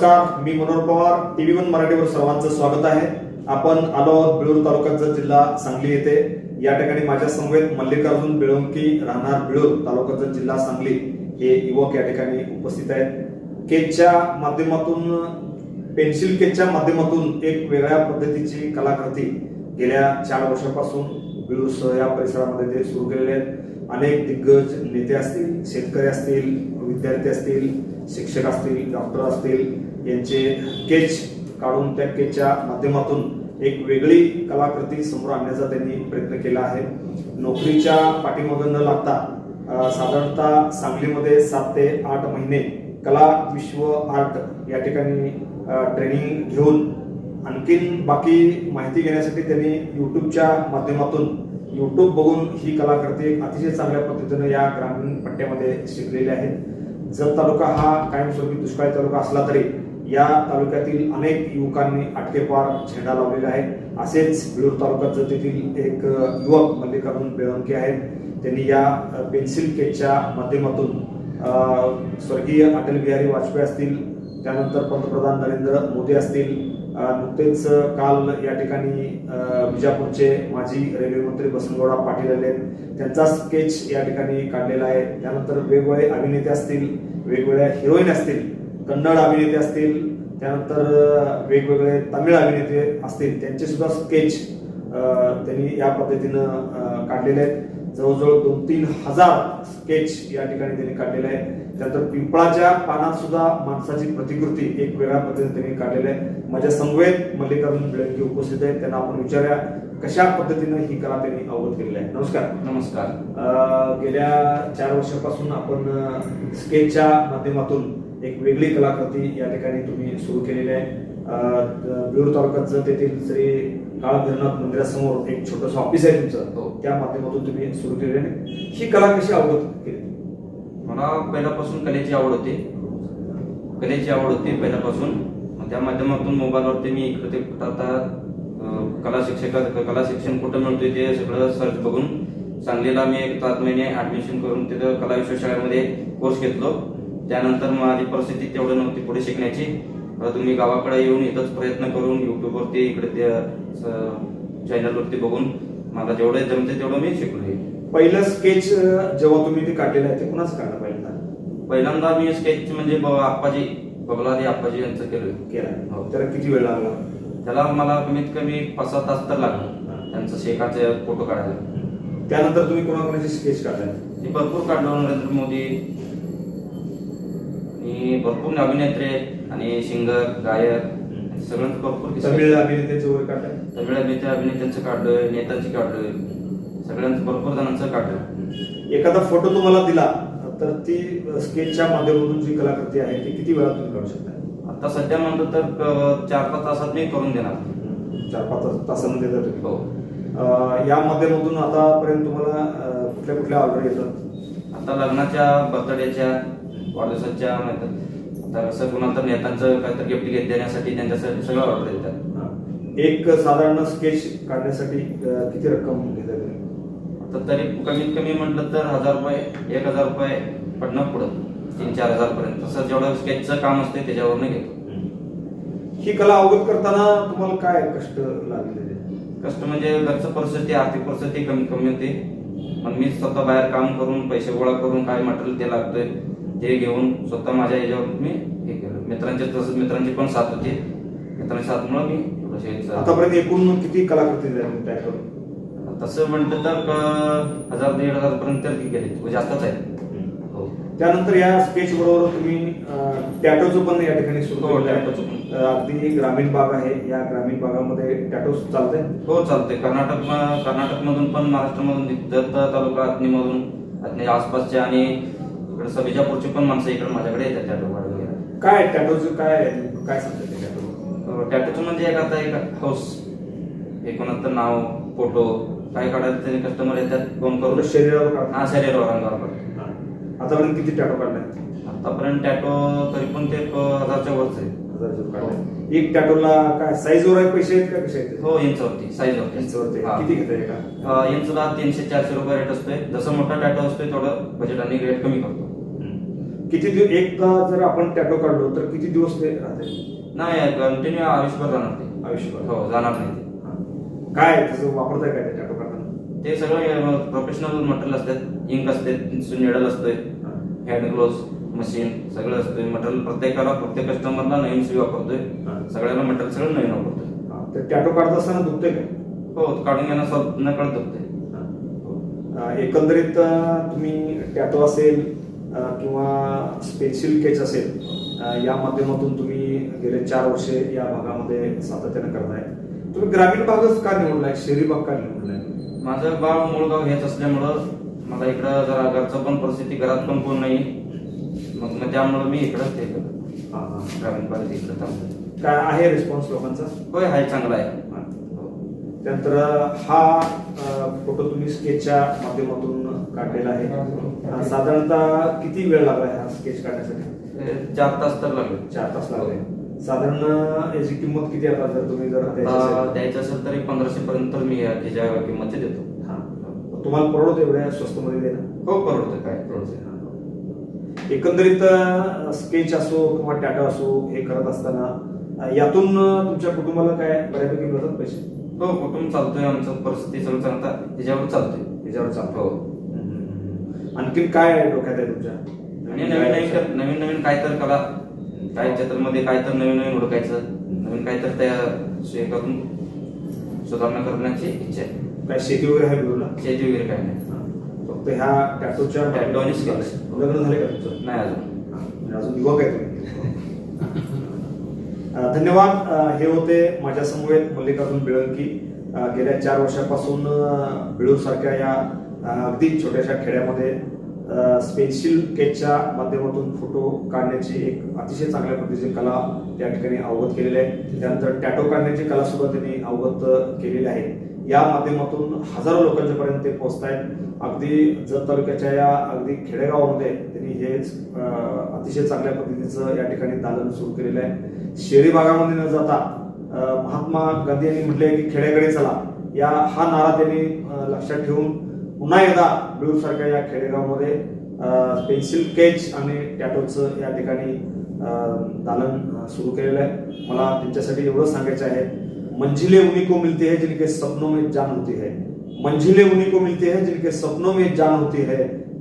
नमस्कार मी Manohar Pawar TV one मराठीवर सर्वांचं स्वागत आहे. आपण आलो आहोत बिळूर तालुक्याचा जिल्हा सांगली येथे. या ठिकाणी माझ्या समवेत मल्लिकार्जुन बिळंकी राहणार बिळूर तालुक्याचा जिल्हा सांगली. हे युवक या ठिकाणी उपस्थित आहेत. केकच्या माध्यमातून पेन्सिल केकच्या माध्यमातून एक वेगळ्या पद्धतीची कलाकृती गेल्या चार वर्षापासून बिळूरसह या परिसरामध्ये ते सुरू केलेले आहेत. अनेक दिग्गज नेते असतील शेतकरी असतील विद्यार्थी असतील शिक्षक असतील डॉक्टर असतील यांचे केच काढून त्या केचच्या माध्यमातून एक वेगळी कलाकृती समोर आणण्याचा त्यांनी प्रयत्न केला आहे. नोकरीच्या पाठीमागं न लागता साधारणतः सांगलीमध्ये सात ते आठ महिने कला विश्व आर्ट या ठिकाणी ट्रेनिंग घेऊन आणखीन बाकी माहिती घेण्यासाठी त्यांनी युट्यूबच्या माध्यमातून युट्यूब बघून ही कलाकृती अतिशय चांगल्या पद्धतीनं या ग्रामीण पट्ट्यामध्ये शिकलेली आहे. जत तालुका हा कायमस्वरूपी दुष्काळी तालुका असला तरी या तालुक्यातील अनेक युवकांनी आटकेपार झेंडा लावलेला आहे. असेच बिळूर तालुक्यात जतीतील एक युवक मल्लिकार्जुन बेळंके आहेत. त्यांनी या पेन्सिल केकच्या माध्यमातून स्वर्गीय अटल बिहारी वाजपेयी असतील त्यानंतर पंतप्रधान नरेंद्र मोदी असतील नुकतेच काल या ठिकाणी विजापूरचे माजी रेल्वे मंत्री बसनगौडा पाटील आले आहेत. त्यांचा स्केच या ठिकाणी काढलेला आहे. त्यानंतर वेगवेगळे अभिनेते असतील वेगवेगळ्या हिरोईन असतील कन्नड अभिनेते असतील त्यानंतर वेगवेगळे तमिळ अभिनेते असतील त्यांचे सुद्धा स्केच त्यांनी या पद्धतीनं काढलेले आहेत. जवळजवळ दोन तीन हजार स्केच या ठिकाणी त्यांनी काढलेले आहे त्यानंतर पिंपळाच्या पानात सुद्धा माणसाची प्रतिकृती एक वेगळ्या पद्धतीने त्यांनी काढलेली आहे. माझ्या समवेत मल्लिकार्जुन बेळंकी उपस्थित आहेत. त्यांना आपण विचारूया कशा पद्धतीनं ही कला त्यांनी अवगत केलेली आहे. नमस्कार. नमस्कार. गेल्या चार वर्षापासून आपण स्केचच्या माध्यमातून एक वेगळी कलाकृती या ठिकाणी तुम्ही सुरू केलेली आहे. बिळूर तालुक्यात तेथील श्री काळभैरवनाथ मंदिरासमोर एक छोटस ऑफिस आहे तुमचं हो. त्या माध्यमातून तुम्ही सुरू केलेली आहे. ही कला कशी अवगत केली? मला पहिल्यापासून कलेची आवड होती. कलेची आवड होती पहिल्यापासून. त्या माध्यमातून मोबाईलवरती मी इकडे ते आता कला शिक्षक कला शिक्षण कुठं मिळतोय ते सगळं सर्च बघून सांगलीला मी एक सात महिने ऍडमिशन करून तिथं कला विश्वशाळेमध्ये कोर्स घेतलो. त्यानंतर माझी परिस्थिती तेवढं नव्हती पुढे शिकण्याची. तुम्ही गावाकडे येऊन इथंच प्रयत्न करून युट्यूबवरती इकडे ते चॅनलवरती बघून मला जेवढे जमते तेवढं मी शिकलोय पहिलं स्केच जेव्हा तुम्ही ते काढलेलं आहे ते कुणाचं काढलं पहिल्यांदा? पहिल्यांदा मी स्केच म्हणजे आप्पाजी बबलादी आप्पाजी यांचं केलं. केला. हो. त्याला किती वेळ लागला? त्याला मला कमीत कमी पाच सहा तास तर लागलं. त्यांचं शेकाचे फोटो काढायला. त्यानंतर तुम्ही कोणाकोणाचे स्केच काढलाय ते भरपूर काढलं. नरेंद्र मोदी आणि भरपूर अभिनेते आणि सिंगर गायक सगळ्यांचं भरपूर. तमिळ अभिनेत्याचे वगैरे काढलाय तमिळ अभिनेते अभिनेत्यांचं काढलोय नेत्यांचं काढलोय. सगळ्यांचं भरपूर जणांचं काढलं. एखादा फोटो तुम्हाला दिला तर ती स्केचच्या माध्यमातून जी कलाकृती आहे ती किती वेळात तुम्ही काढू शकता? आता सध्या म्हणलं तर चार पाच तासात मी करून देणार. चार पाच तास- तासामध्ये जर तुम्ही. हो. या माध्यमातून आतापर्यंत तुम्हाला कुठल्या कुठल्या ऑर्डर येतात? आता लग्नाच्या बर्थडेच्या वाढदिवसाच्या आता कसं कुणाला तर नेत्यांचं काहीतरी गिफ्ट घेत देण्यासाठी त्यांच्यासाठी सगळं ऑर्डर देतात. एक साधारण स्केच काढण्यासाठी किती रक्कम घेता तुम्ही आता तरी कमीत कमी म्हटलं तर हजार रुपये एक हजार रुपये पडणं पुढं. तीन चार हजार पर्यंत. तसं जेवढं स्केचचं काम असते त्याच्यावरनं घेतो. ही कला अवगत करताना तुम्हाला काय कष्ट लागलेले कष्ट म्हणजे घरचं परिस्थिती आर्थिक परिस्थिती कमी कमी होती. पण मी स्वतः बाहेर काम करून पैसे गोळा करून काय मटेरियल ते लागतंय. ते घेऊन स्वतः माझ्या याच्यावर मी हे केलं. मित्रांचे तसंच मित्रांची पण साथ होती. मित्रांच्या साथमुळे मी आतापर्यंत एकूण किती कलाकृती तसं म्हटलं तर हजार दीड हजार पर्यंत गेले. जास्तच आहे. हो. त्यानंतर या स्केच बरोबर तुम्ही टॅटोचं पण या ठिकाणी सुरू हो, अगदी ग्रामीण भाग आहे. या ग्रामीण भागामध्ये टॅटो चालतंय? हो चालतंय. कर्नाटक कर्नाटक मधून पण महाराष्ट्रामधून दत्त तालुका अग्नीमधून अग्नी आसपासच्या आणि इकडे सबिजापूरची पण माणसं इकडे माझ्याकडे येतात डोंगरावर वगैरे काय टॅटोचं काय आहे? काय सांगतात ते टॅटो टॅटूचं म्हणजे एक आता एक हाऊस एक कोणाचं नाव फोटो काय काढायचं ते कस्टमर येतात फोन करून शरीरावर काढतात. हा शरीरावर अंगावर काढतात. हा. आतापर्यंत किती टॅटो काढलाय आतापर्यंत टॅटो तरी पण ते एक हजारच्या वरच आहे हजारचे काढलाय. एक टॅटोला काय साईजवर आहे पैसे आहेत का कसे आहेत हो इंचवरती साईजवरती हा. किती घेताय अ, इंचला तीनशे चारशे रुपये रेट असतोय जसं मोठा टॅटो असतोय थोडं बजेट आणि रेट कमी करतो किती दिवस एकदा जर आपण टॅटो काढलो तर किती दिवस ते राहते? नाही कंटिन्यू आयुष्यभर जाणार ते. आयुष्यभर. हो जाणार नाही ते. काय त्याचं? वापरताय काय ते टॅटो काढताना? ते सगळं प्रोफेशनल मटेरियल असतात इंक असते निडल असतोय. हँड ग्लोव्स मशीन सगळं असतंय. मटेरियल प्रत्येकाला प्रत्येक कस्टमरला नवीन सुई वापरतोय. सगळ्याला मटेरियल सगळं नवीन वापरतोय. हा. ते टॅटो काढत असताना दुखते काय हो काढून घेणं सब न कळत दुखते अ, एकंदरीत अ, तुम्ही टॅटो असेल किंवा स्पेन्सिल केच असेल या माध्यमातून तुम्ही गेले चार वर्षे या भागामध्ये सातत्याने करताय. तुम्ही ग्रामीण भागच का निवडलाय? शहरी भाग का निवडलाय? माझं गाव मूळ गाव हेच असल्यामुळं मला इकडं जरा घरचं पण परिस्थिती घरात पण कोण नाही. मग मग त्यामुळं मी इकडं ते. ग्रामीण भागात इकडं थांबतो काय आहे रिस्पॉन्स लोकांचा? होय हाय चांगला आहे. त्यानंतर हा फोटो तुम्ही स्केचच्या माध्यमातून काढलेला आहे. साधारणतः किती वेळ लागला हा स्केच काढण्यासाठी? चार तास तर लागले. चार तास लागले. साधारण याची किंमत किती आता? जर तुम्ही जर द्यायची असेल? तरी पंधराशे पर्यंत मी त्याच्या किंमत देतो. हा. तुम्हाला परवडत एवढ्या स्वस्त मध्ये देणं? हो परवडतं काय परवडतं. एकंदरीत स्केच असो किंवा टॅटो असो हे करत असताना यातून तुमच्या कुटुंबाला काय बऱ्यापैकी मिळतात पैसे? हो कुटुंब चालतोय आमचं परिस्थिती सगळं चांगता त्याच्यावर चालतोय त्याच्यावर चालतो हो. आणखीन काय आहे डोक्यात आहे तुमच्या? आणि नवीन नवीन नवीन नवीन काय तर कला काय क्षेत्रामध्ये काय तर नवीन नवीन हुडकायचं नवीन काय तर त्या हे करून सुधारणा करण्याची इच्छा आहे. काय शेती वगैरे आहे बिरूला शेती वगैरे काय नाही. फक्त ह्या टॅटोच्या आणि sketch. लग्न झाले का तुमचं? नाही अजून. हा, म्हणजे अजून युवक आहे तुम्ही. धन्यवाद. हे होते माझ्या समवेत मल्लिकार्जुन बिळंकी. गेल्या चार वर्षापासून बिळूर सारख्या या अगदी छोट्याशा खेड्यामध्ये स्पेन्सिल केचच्या माध्यमातून फोटो काढण्याची एक अतिशय चांगल्या पद्धतीची कला त्या ठिकाणी अवगत केलेली आहे. त्यानंतर टॅटो काढण्याची कला सुद्धा त्यांनी अवगत केलेली आहे. या माध्यमातून हजारो लोकांच्या पर्यंत ते पोहोचत आहेत अगदी जत तालुक्याच्या या अगदी खेडेगावामध्ये त्यांनी हे अतिशय चांगल्या पद्धतीचं या ठिकाणी दालन सुरू केलेलं आहे. शहरी भागामध्ये न जाता महात्मा गांधी यांनी म्हटले की खेड्याकडे चला. या हा नारा त्यांनी लक्षात ठेवून पुन्हा एकदा बिळूर सारख्या या खेडेगावामध्ये पेन्सिल केच आणि टॅटोचं या ठिकाणी दालन सुरू केलेलं आहे. मला त्यांच्यासाठी एवढं सांगायचं आहे. मंजिले उन्हीं को मिलती है जिनके सपनों में जान होती है। मंजिले उन्हीं को मिलती है जिनके सपनों में जान होती है।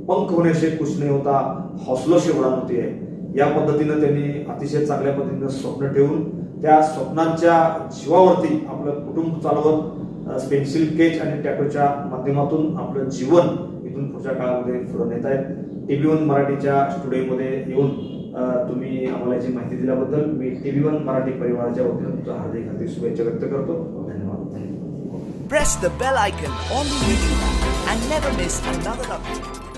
पंख होने से कुछ नहीं होता हौसलों से उड़ान होती है। या पद्धतीनं त्यांनी अतिशय चांगल्या पद्धतीनं स्वप्न ठेवून त्या स्वप्नांच्या जीवावरती आपलं कुटुंब चालवत पेन्सिल केच आणि टॅटोच्या माध्यमातून आपलं जीवन इथून पुढच्या काळामध्ये पुढे नेत आहेत टीव्ही वन मराठीच्या स्टुडिओमध्ये येऊन तुम्ही आम्हाला जी माहिती दिल्याबद्दल मी टीव्ही वन मराठी परिवाराच्या वतीनं तुमचा हार्दिक हार्दिक शुभेच्छा व्यक्त करतो धन्यवाद Press the bell icon on the YouTube and never miss another update.